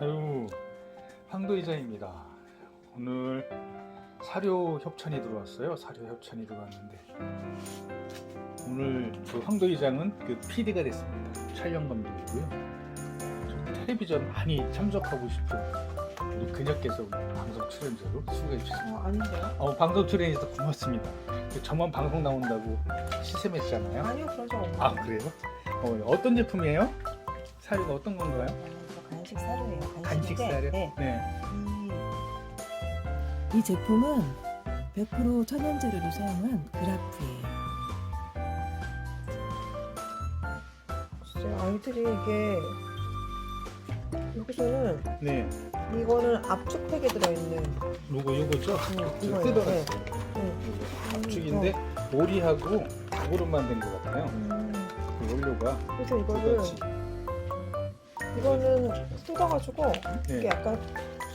아유, 황도 이자입니다. 오늘 사료 협찬이 들어왔어요. 사료 협찬이 들어왔는데 오늘 그 황도 이장은 그 PD가 됐습니다. 촬영 감독이고요. 좀 텔레비전 많이 참석하고 싶은 우리 그녀께서 방송 출연자로 수고해 주셨습니다. 어, 아닌데요? 어, 방송 출연해서 고맙습니다. 그 저만 방송 나온다고 시샘했잖아요. 아니요, 그런 적 없는데. 아 그래요? 어, 어떤 제품이에요? 사료가 어떤 건가요? 이거 간식 사료예요. 간식 간식인데, 사료? 네. 네. 이, 이 제품은 100% 천연 재료를 사용한 그라프예요. 진짜 아이들이 이게 여기서는 네. 이거는 압축팩에 들어있는 요거 요거죠? 음, 저 이거예요. 뜯어놨어요. 네. 압축인데 오리하고 고구름 만든 것 같아요. 음, 그 원료가 그래서 두 이거를 가지. 이 거는 뜯어가지고 이게 네. 약간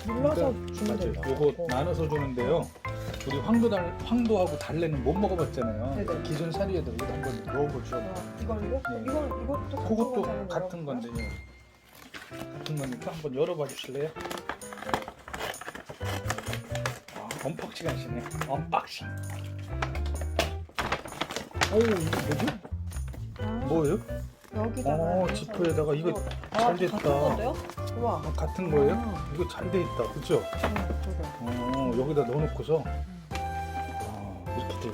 눌러서 주면 맞아요. 된다. 요거 나눠서 주는데요. 우리 황도 달 황도하고 달래는 못 먹어봤잖아요. 네네. 기존 사료에다 이거 한번 넣어보죠. 이걸로? 네. 이건 이것도 그것도 같은 같은. 건데요. 같은 거니까 한번 열어봐 주실래요? 아, 언박싱 하시네. 언박싱. 오 이거 뭐지? 아, 뭐예요? 여기다가 어 지퍼에다가 이거 잘 아, 됐다. 우와. 어, 같은 거예요? 아, 이거 잘 돼 있다? 음, 저거. 어 여기다 넣어놓고서 와 이렇게 돼.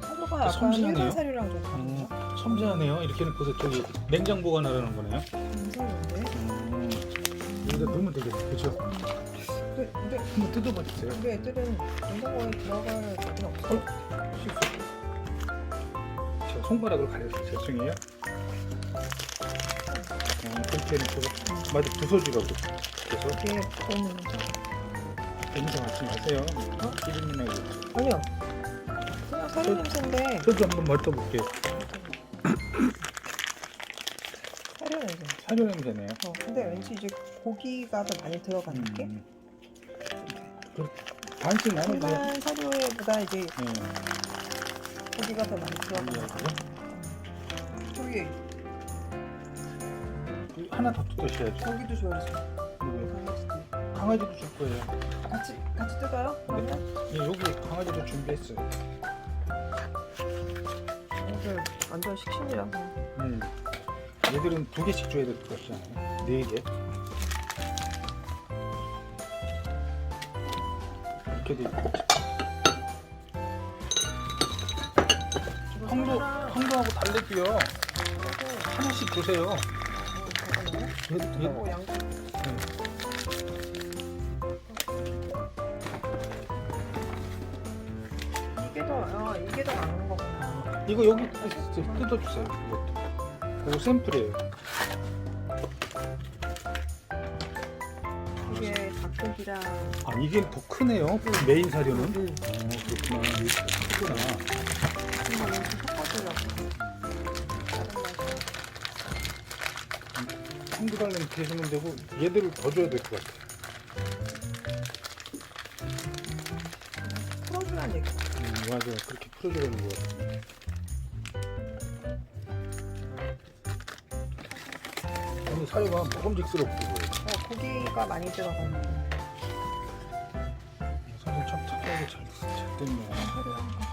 사료가 아, 약간 섬세하네요. 일반 사료랑 좀 음, 다르죠? 섬세하네요. 이렇게 놓고서 저기 냉장 보관하라는 거네요. 괜찮은데? 음, 여기다 넣으면 되겠다, 그렇죠? 근데, 근데, 한번 뜯어봐 주세요. 근데 애들은 냉장고에 들어갈 적은 없어. 실수. 손가락을 가려서 죄송해요. 어, 그렇게 해놓고 맞아 부서지라고 그래서 이게 보면 냄새 맡지 마세요. 어? 기름이나 이거. 아니요. 그냥 사료 냄새인데 저도 한번 맡아볼게요. 사료 냄새. 사료 냄새네요. 어, 근데 왠지 이제 고기가 더 많이 들어간 느낌? 음. 그 반씩 나눠줘요. 일반 사료보다 이제 네. 고기가 더 많이. 저기 그 하나 더 뜯으셔야죠. 저기도 줘야지. 이거 강아지도. 강아지도 줄 거예요. 같이 같이 뜯어요? 그러면 예, 여기 강아지도 준비했어요. 애들 완전 식신이라서. 음. 얘들은 두 개씩 줘야 될 것 같지 않아요? 네 개. 이렇게 돼 있고. 황도, 황도하고 달래기요. 하나씩 주세요. 얘, 얘, 어, 양. 이게 더, 어, 이게 더 많은 거구나. 이거 여기 뜯- 뜯어주세요. 이것도. 이거 샘플이에요. 이게 닭고기랑 아, 이게 더 크네요. 메인 사료는. 음. 어, 그렇구나. 이게 더 크구나. 이렇게 섞어주려고. 한두 달면 계시면 되고 얘들을 더 줘야 될 것 같아. 풀어주라는 얘기. 음, 맞아. 그렇게 풀어주려는 것 같아. 오늘 사료가 먹음직스럽고 보여요. 어, 고기가 많이 들어가는 거. 사료 참 착하게 잘, 잘 됐네. 사료랑 아,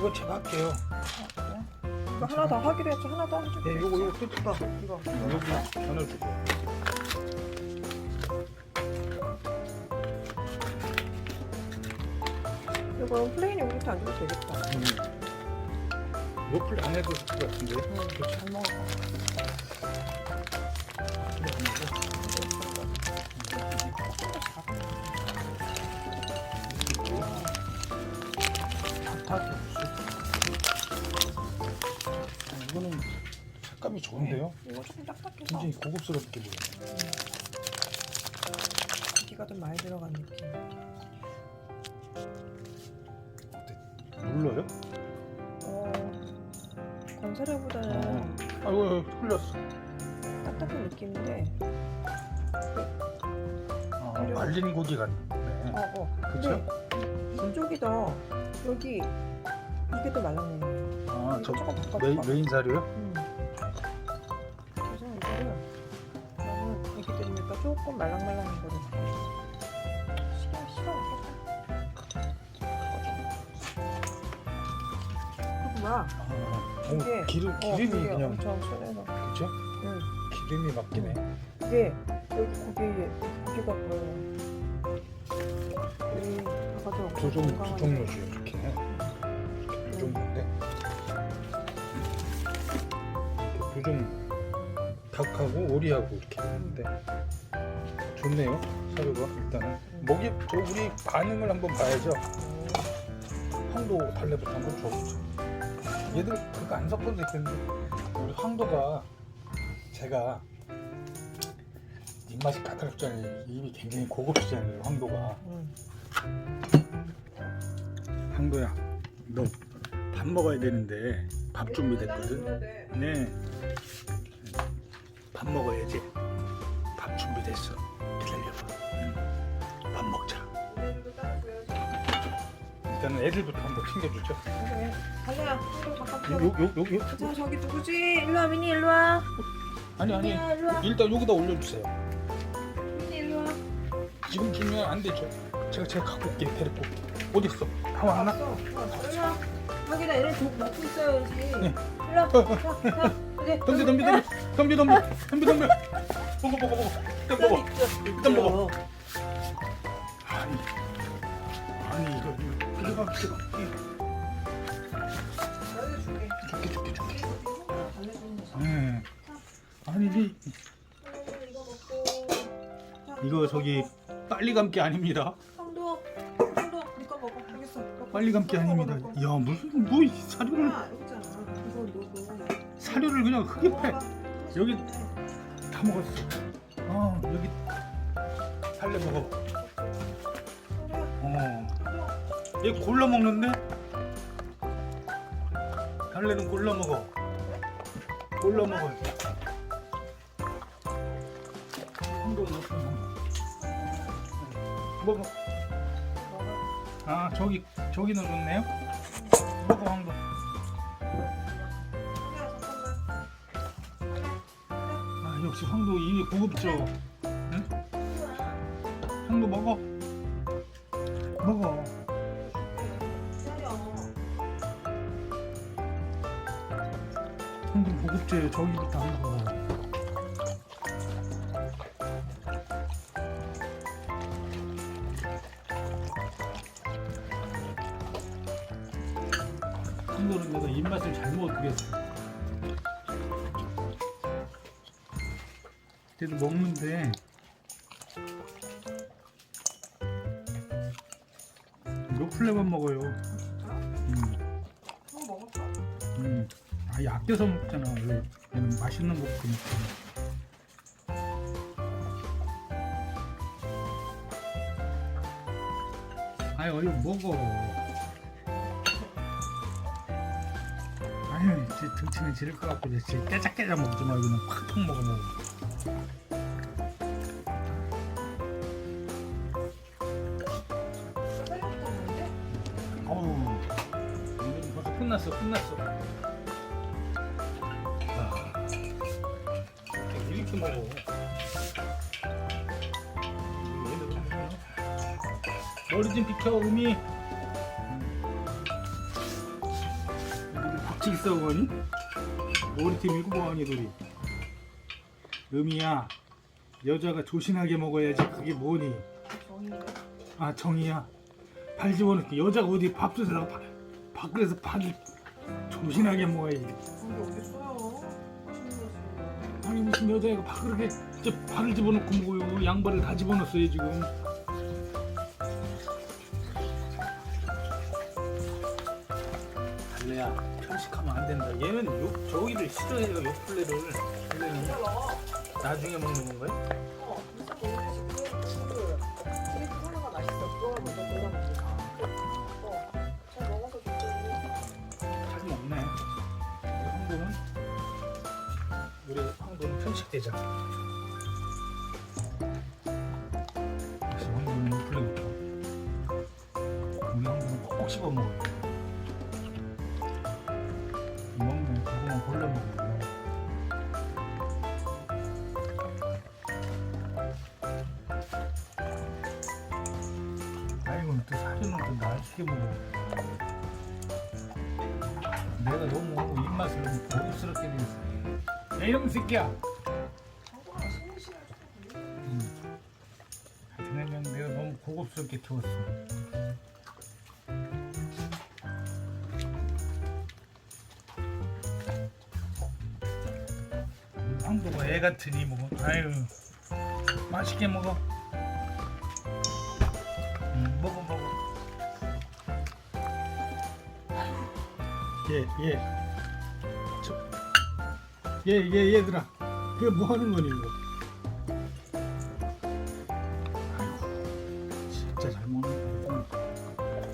그건 제가 할게요. 이거 하나 더 하기로 했죠. 하나 더 해줄게. 네, 요거, 요거 뜯 이거, 이거. 여기 전화주고. 이거 플레인 요구르트 안 줘도 되겠다. 음. 요플 안 해도 될것 같은데. 응, 잘 먹을 색감이 좋은데요? 이거 조금 딱딱해서 굉장히 고급스럽게 보여요. 고기가 좀 많이 들어간 느낌. 물러요? 어, 건사료보다는 어. 아이고 흘렸어. 딱딱한 느낌인데, 아, 말린 고기 같네. 어, 어. 그쵸? 근데 이쪽이 더 여기 이게 더 말랐네요. 아, 이거 저 조금 바꿔. 메인, 메인 사료요? 음. 조금 말랑말랑한 거를 싫어 싫어 그렇구나 아, 이게- 오, 기름 어, 기름이 그게 그냥 엄청 순해서 그죠? 응 기름이 막히네. 이게 여기 고기 고기가 보여 우리 아까도 두 종, 두 종류지 이렇게. 이렇게 두 종류인데. 이렇게 두 종류. 닭하고 오리하고 이렇게 있는데 좋네요 사료가 일단은 먹이 저 우리 반응을 한번 봐야죠. 황도 달래부터 한번 줘보죠. 얘들 그거 안 섞어도 되겠는데 우리 황도가 제가 입맛이 까다롭잖아요. 입이 굉장히 고급지잖아요. 황도가. 응. 황도야, 너 밥 먹어야 되는데 밥 준비됐거든. 네. 밥 먹어야지. 밥 준비됐어. 일단은 애들부터 한번 챙겨주죠. 그래 달려야 잠깐 요, 요, 요, 요. 자 저기 누구지? 일로 와 미니 일로 와 아니 아니. 미니야 일로 와 일단 여기다 올려주세요. 미니 일로 와 지금 주면 안 되죠. 제가 제가 갖고 올게 데리고. 어디 있어? 다 왔나? 왔어. 어, 일로 와 여기다 얘를 도 먹고 있어야지 네. 일로와 자, 자, 여기 덤비 덤비 덤비 덤비 덤비 덤비 덤비 먹어 먹어 먹어 일단 먹어 일단 먹어 아니 아니 이거 줄게 줄게 줄게 네. 아니 이 이거 저기 빨리 감기 아닙니다 이거 먹어 알겠어 빨리 감기 아닙니다. 야 무슨 뭐이 사료를 아, 있잖아 이거 이거 사료를 그냥 흙에 패. 여기 다 먹었어 아 여기 살려 먹어 어. 얘 골라 먹는데? 달래는 골라 먹어. 골라 먹어. 한도 넣고 먹어. 먹어. 아 저기 저기 넣어줬네요. 먹어. 형도야, 잠깐만. 아 역시 황도 이미 고급져. 응? 황도. 먹어. 황도는 내가 입맛을 잘못 그렸어. 그래도 먹는데 로플레만 먹어요. 음. 먹었어? 음, 아예 아껴서 먹잖아. 왜? 얘는 맛있는 거 먹으니까. 아이 얼른 먹어. 아유, 제 등치는 지를 것 같고 이제 깨작깨작 먹지 말고 그냥 팍팍. 살렸다는데? 어우, 이건 벌써 끝났어, 끝났어. 아, 이렇게 먹어? 머리 좀 비켜, 음이. 있어, 거니? 우리 팀이고 뭐하니, 둘이? 음이야, 여자가 조신하게 먹어야지. 그게 뭐니? 정이야. 아 정이야 발 집어넣기 여자가 어디 밥솥에다가 밥, 밥그릇에서 밥을 조신하게 먹어야지 근데 어딨어요? 아니 무슨 여자애가 밥그릇에 저 밥을 집어넣고 먹어요 양발을 다 집어넣었어요 지금 달래야 편식하면 안 된다. 얘는 요, 저기를 싫어해요 요 플레를. 잘라. 나중에 먹는 건가요? 먹네 우리 황도는 우리 황도는 편식되자. 역시 황도는 플레부터. 우리 황도는 꼭 씹어 먹어요 좀 날씨게 먹어. 내가 너무 입맛을 고급스럽게. 야, 이놈 새끼야. 하여튼 그냥 내가 너무 고급스럽게 키웠어. 황도가 애 같으니 뭐 아유 맛있게 먹어. 얘 얘. 저, 얘, 얘, 얘들아. 그게 뭐 하는 거니, 이거? 진짜 잘 먹는 거.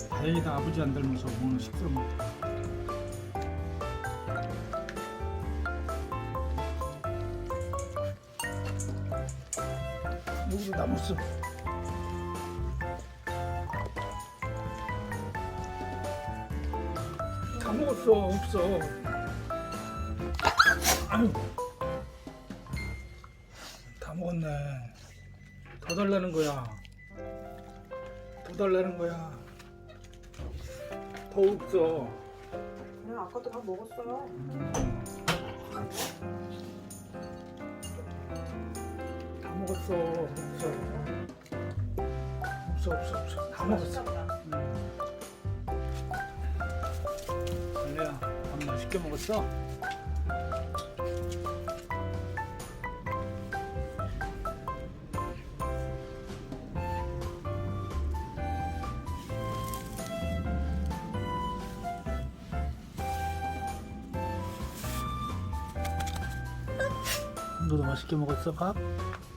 다행이다, 아버지 안 닮아서 오늘 식사를 못해. 여기도 남았어. 다 없어. 아유. 다 먹었네. 더 달라는 거야. 더 달라는 거야. 더 없어. 그냥 아까도 밥 먹었어요. 다 먹었어. 없어. 없어, 없어, 없어. 다 먹었어. 맛있게 먹었어? 너도 맛있게 먹었어 밥? 응?